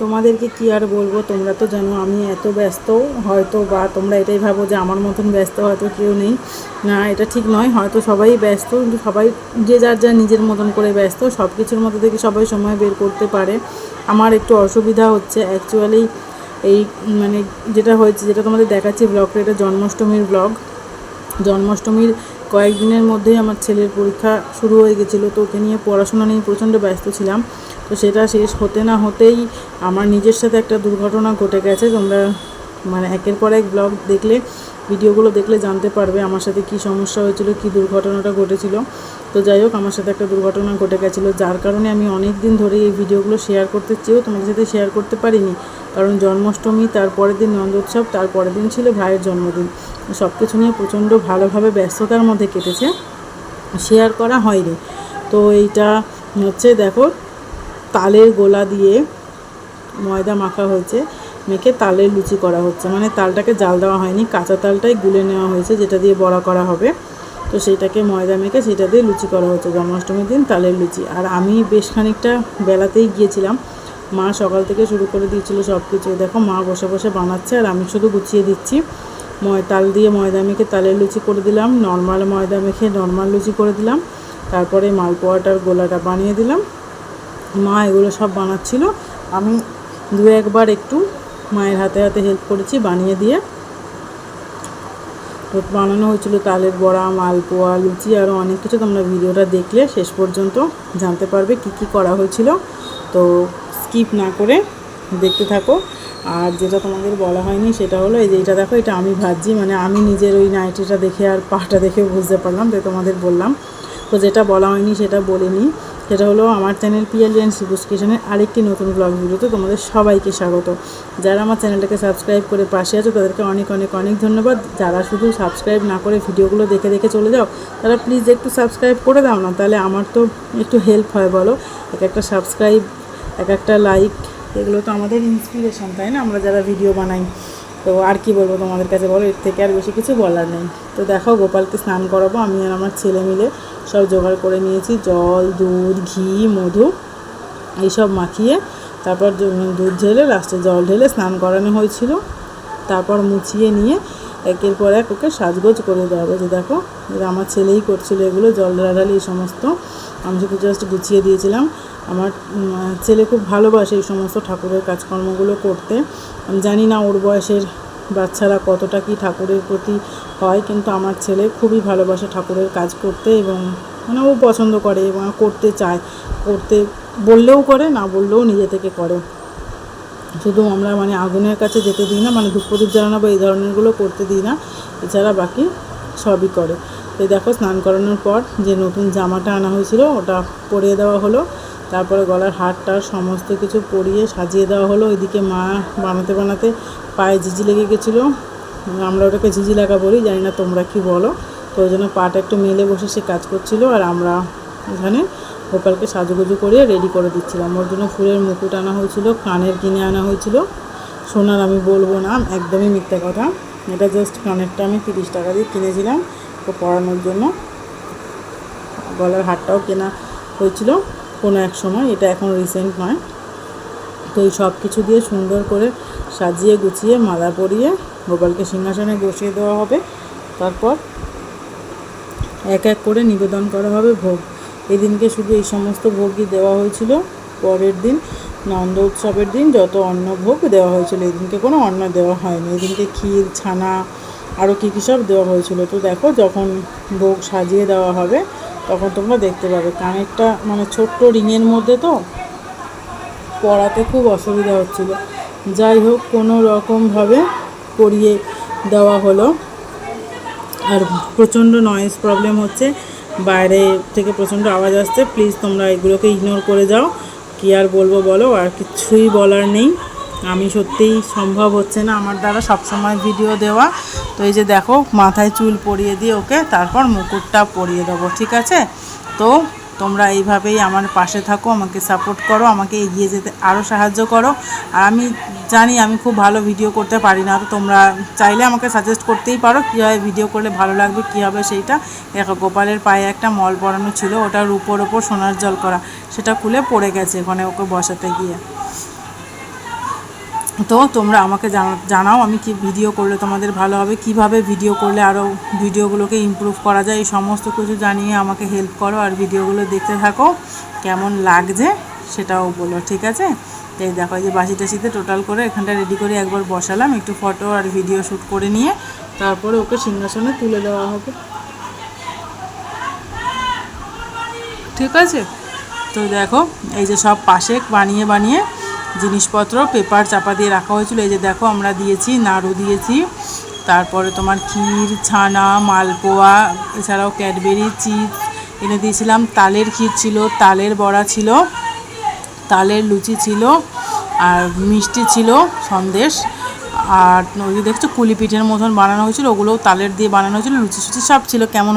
তোমাদেরকে কি আর বলব? তোমরা তো জানো আমি এত ব্যস্ত, হয়তো বা তোমরা এটাই ভাবো যে আমার মতন ব্যস্ত হয়তো কেউ নেই। না, এটা ঠিক নয়, হয়তো সবাই ব্যস্ত, কিন্তু সবাই যে যার যার নিজের মতন করে ব্যস্ত সব কিছুর মধ্যে থেকে সবাই সময় বের করতে পারে। আমার একটু অসুবিধা হচ্ছে অ্যাকচুয়ালি এই মানে যেটা হয়েছে, যেটা তোমাদের দেখাচ্ছি ব্লগটা, এটা জন্মাষ্টমীর ব্লগ। জন্মাষ্টমীর কয়েকদিনের মধ্যেই আমার ছেলের পরীক্ষা শুরু হয়ে গেছিল, তো ওকে নিয়ে পড়াশোনা নিয়ে প্রচণ্ড ব্যস্ত ছিলাম। তো সেটা শেষ হতে না হতেই আমার নিজের সাথে একটা দুর্ঘটনা ঘটে গেছে। তোমরা মানে একের পর এক ব্লগ দেখলে, ভিডিওগুলো দেখলে জানতে পারবে আমার সাথে কি সমস্যা হয়েছিল, কি দুর্ঘটনাটা ঘটেছিল। তো যাই হোক, আমার সাথে একটা দুর্ঘটনা ঘটে গেছিল, যার কারণে আমি অনেক দিন ধরে এই ভিডিওগুলো শেয়ার করতে চেয়েও তোমাদের সাথে শেয়ার করতে পারিনি। কারণ জন্মাষ্টমী, তার পরের দিন নন্দোৎসব, তার পরের দিন ছিল ভাইয়ের জন্মদিন। সব কিছু নিয়ে প্রচণ্ড ভালোভাবে ব্যস্ততার মধ্যে কেটেছে। শেয়ার করা হয়নি। তো এইটা হচ্ছে, দেখো তালের গোলা দিয়ে ময়দা মাখা হয়েছে, মেখে তালের লুচি করা হচ্ছে। মানে তালটাকে জাল দেওয়া হয়নি, কাঁচা তালটাই গুলে নেওয়া হয়েছে, যেটা দিয়ে বড়া করা হবে। তো সেইটাকে ময়দা মেখে সেটা দিয়ে লুচি করা হচ্ছে। জন্মাষ্টমীর দিন তালের লুচি। আর আমি বেশ খানিকটা বেলাতেই গিয়েছিলাম। মা সকাল থেকে শুরু করে দিয়েছিল সব কিছু দেখো, মা বসে বসে বানাচ্ছে, আর আমি শুধু গুছিয়ে দিচ্ছি। ময় তাল দিয়ে ময়দা মেখে তালের লুচি করে দিলাম। নর্মাল ময়দা মেখে নর্মাল লুচি করে দিলাম। তারপরে মালপোয়াটার গোলাটা বানিয়ে দিলাম। মা এগুলো সব বানাচ্ছিল। আমি দু একবার একটু মায়ের হাতে হাতে হেল্প করেছি বানিয়ে দিয়ে। বানানো হয়েছিল তালের বড়া, মালপোয়া, লুচি আরও অনেক কিছু। তোমরা ভিডিওটা দেখলে শেষ পর্যন্ত জানতে পারবে কি কি করা হয়েছিল। তো স্কিপ না করে দেখতে থাকো। আর যেটা তোমাদের বলা হয়নি সেটা হলো এই যে এটা দেখো, এটা আমি ভাবছি মানে আমি নিজের ওই নাইটিটা দেখে আর পাটা দেখে বুঝতে পারলাম, তাই তোমাদের বললাম। তো যেটা বলা হয়নি সেটা বলিনি সেটা হলো আমার চ্যানেল পিএলএন শিবুস কিচেনের আরেকটি নতুন ব্লগ ভিডিওতে তোমাদের সবাইকে স্বাগত। যারা আমার চ্যানেলটাকে সাবস্ক্রাইব করে পাশে আছো, তাদেরকে অনেক অনেক অনেক ধন্যবাদ। যারা শুধু সাবস্ক্রাইব না করে ভিডিওগুলো দেখে দেখে চলে যাও, তারা প্লিজ একটু সাবস্ক্রাইব করে দাও না, তাহলে আমার তো একটু হেল্প হয়, বলো। এক একটা সাবস্ক্রাইব এক একটা লাইক এগুলো তো আমাদের ইন্সপিরেশন তাই না? আমরা যারা ভিডিও বানাই। তো আর কি বলব তোমাদের কাছে বলো? এর থেকে আর বেশি কিছু বলার নেই। তো দেখো, গোপালকে স্নান করাবো। আমি আর আমার ছেলে মিলে সব জোগাড় করে নিয়েছি। জল, দুধ, ঘি, মধু এইসব মাখিয়ে তারপর দুধ ঢেলে লাস্টে জল ঢেলে স্নান করানো হয়েছিল। তারপর মুছিয়ে নিয়ে একের পর এক ওকে সাজগোজ করে দেওয়া যে দেখো আমার ছেলেই করছিল এগুলো, জল ঢালাঢালি এই সমস্ত। আমি শুধু জাস্ট গুছিয়ে দিয়েছিলাম। আমার ছেলে খুব ভালোবাসে এই সমস্ত ঠাকুরের কাজকর্মগুলো করতে। আমি জানি না ওর বয়সের বাচ্চারা কতটা কি ঠাকুরের প্রতি হয়, কিন্তু আমার ছেলে খুবই ভালোবাসে ঠাকুরের কাজ করতে এবং মানে ও পছন্দ করে এবং করতে চায়। করতে বললেও করে, না বললেও নিজে থেকে করে। শুধু আমরা মানে আগুনের কাছে যেতে দিই না মানে ধূপ প্রদীপ জ্বালানো বা এই ধরনেরগুলো করতে দিই না, এছাড়া বাকি সবই করে। তো দেখো, স্নান করানোর পর যে নতুন জামাটা আনা হয়েছিল, ওটা পরিয়ে দেওয়া হলো। তারপরে গলার হারটা সমস্ত কিছু পরিয়ে সাজিয়ে দেওয়া হলো। ওইদিকে মা বানাতে বানাতে পায়ে ঝিঝি লেগে গেছিল। আমরা ওটাকে ঝিঝি লাগা বলি, জানি না তোমরা কি বলো। তো ওই জন্য পাটা একটু মেলে বসে সে কাজ করছিল আর আমরা এখানে গোপালকে সাজুগুজু করে রেডি করে দিচ্ছিলাম। ওর জন্য ফুলের মুকুট আনা হয়েছিল, কানের কিনে আনা হয়েছিল। সোনার আমি বলব না, একদমই মিথ্যা কথা। এটা জাস্ট কানেরটা আমি তিরিশ টাকা দিয়ে কিনেছিলাম, তো পরানোর জন্য। গলার হারটাও কেনা হয়েছিল। কোনো এক সময়, এটা এখন রিসেন্ট নয়। তো এই সব কিছু দিয়ে সুন্দর করে সাজিয়ে গুছিয়ে, মালা পরিয়ে, গোপালকে সিংহাসনে বসিয়ে দেওয়া হবে। তারপর এক এক করে নিবেদন করা হবে ভোগ। এই দিনকে শুধু এই সমস্ত ভোগই দেওয়া হয়েছিল। পরের দিন, নন্দ উৎসবের দিন যত অন্ন ভোগ দেওয়া হয়েছিল এই দিনকে কোনো অন্ন দেওয়া হয়নি। এই দিনকে ক্ষীর, ছানা আরও কী কী সব দেওয়া হয়েছিল। তো দেখো, যখন ভোগ সাজিয়ে দেওয়া হবে তখন তোমরা দেখতে পাবে। কানেরটা মানে ছোট্ট রিংয়ের মধ্যে তো পড়াতে খুব অসুবিধা হচ্ছিল। যাই হোক, কোনো রকমভাবে করিয়ে দেওয়া হলো। আর প্রচণ্ড নয়েজ প্রবলেম হচ্ছে। বাইরে থেকে প্রচণ্ড আওয়াজ আসছে। প্লিজ তোমরা এগুলোকে ইগনোর করে যাও। কী আর বলব বলো? আর কিছুই বলার নেই। আমি সত্যিই সম্ভব হচ্ছে না আমার দ্বারা সবসময় ভিডিও দেওয়া। তো এই যে দেখো, মাথায় চুল পরিয়ে দিয়ে ওকে তারপর মুকুটটা পরিয়ে দেবো, ঠিক আছে? তো তোমরা এইভাবেই আমার পাশে থাকো, আমাকে সাপোর্ট করো, আমাকে এগিয়ে যেতে আরও সাহায্য করো। আর আমি জানি আমি খুব ভালো ভিডিও করতে পারি না, তো তোমরা চাইলে আমাকে সাজেস্ট করতেই পারো কীভাবে ভিডিও করলে ভালো লাগবে, কী হবে সেইটা। দেখো, গোপালের পায়ে একটা মল পরানো ছিল, ওটার উপর ওপর সোনার জল করা, সেটা খুলে পড়ে গেছে ওখানে ওকে বসাতে গিয়ে। তো তোমরা আমাকে জানা- জানাও আমি কি ভিডিও করলে তোমাদের ভালো হবে, কীভাবে ভিডিও করলে আরও ভিডিওগুলোকে ইমপ্রুভ করা যায়, এই সমস্ত কিছু জানিয়ে আমাকে হেল্প করো আর ভিডিওগুলো দেখতে থাকো, কেমন লাগছে সেটাও বলো, ঠিক আছে? এই দেখো যে বাসি টাসিতে টোটাল করে এখানটা রেডি করে একবার বসালাম, একটু ফটো আর ভিডিও শ্যুট করে নিয়ে, তারপরে ওকে সিংহাসনে তুলে দেওয়া হবে। ঠিক আছে? তো দেখো, এই যে সব পাশে বানিয়ে বানিয়ে জিনিসপত্র, পেপার চাপা দিয়ে রাখা হয়েছিল। এই যে দেখো, আমরা দিয়েছি, নাড়ু দিয়েছি। তারপরে তোমার ক্ষীর, ছানা, মালপোয়া, এছাড়াও ক্যাডবেরি চিজ এনে দিয়েছিলাম। তালের ক্ষীর ছিল, তালের বড়া ছিল, তালের লুচি ছিল আর মিষ্টি ছিল সন্দেশ। আর ওই দেখছ কুলি পিঠের মতন বানানো হয়েছিল, ওগুলোও তালের দিয়ে বানানো হয়েছিল লুচি সুচি সব ছিল। কেমন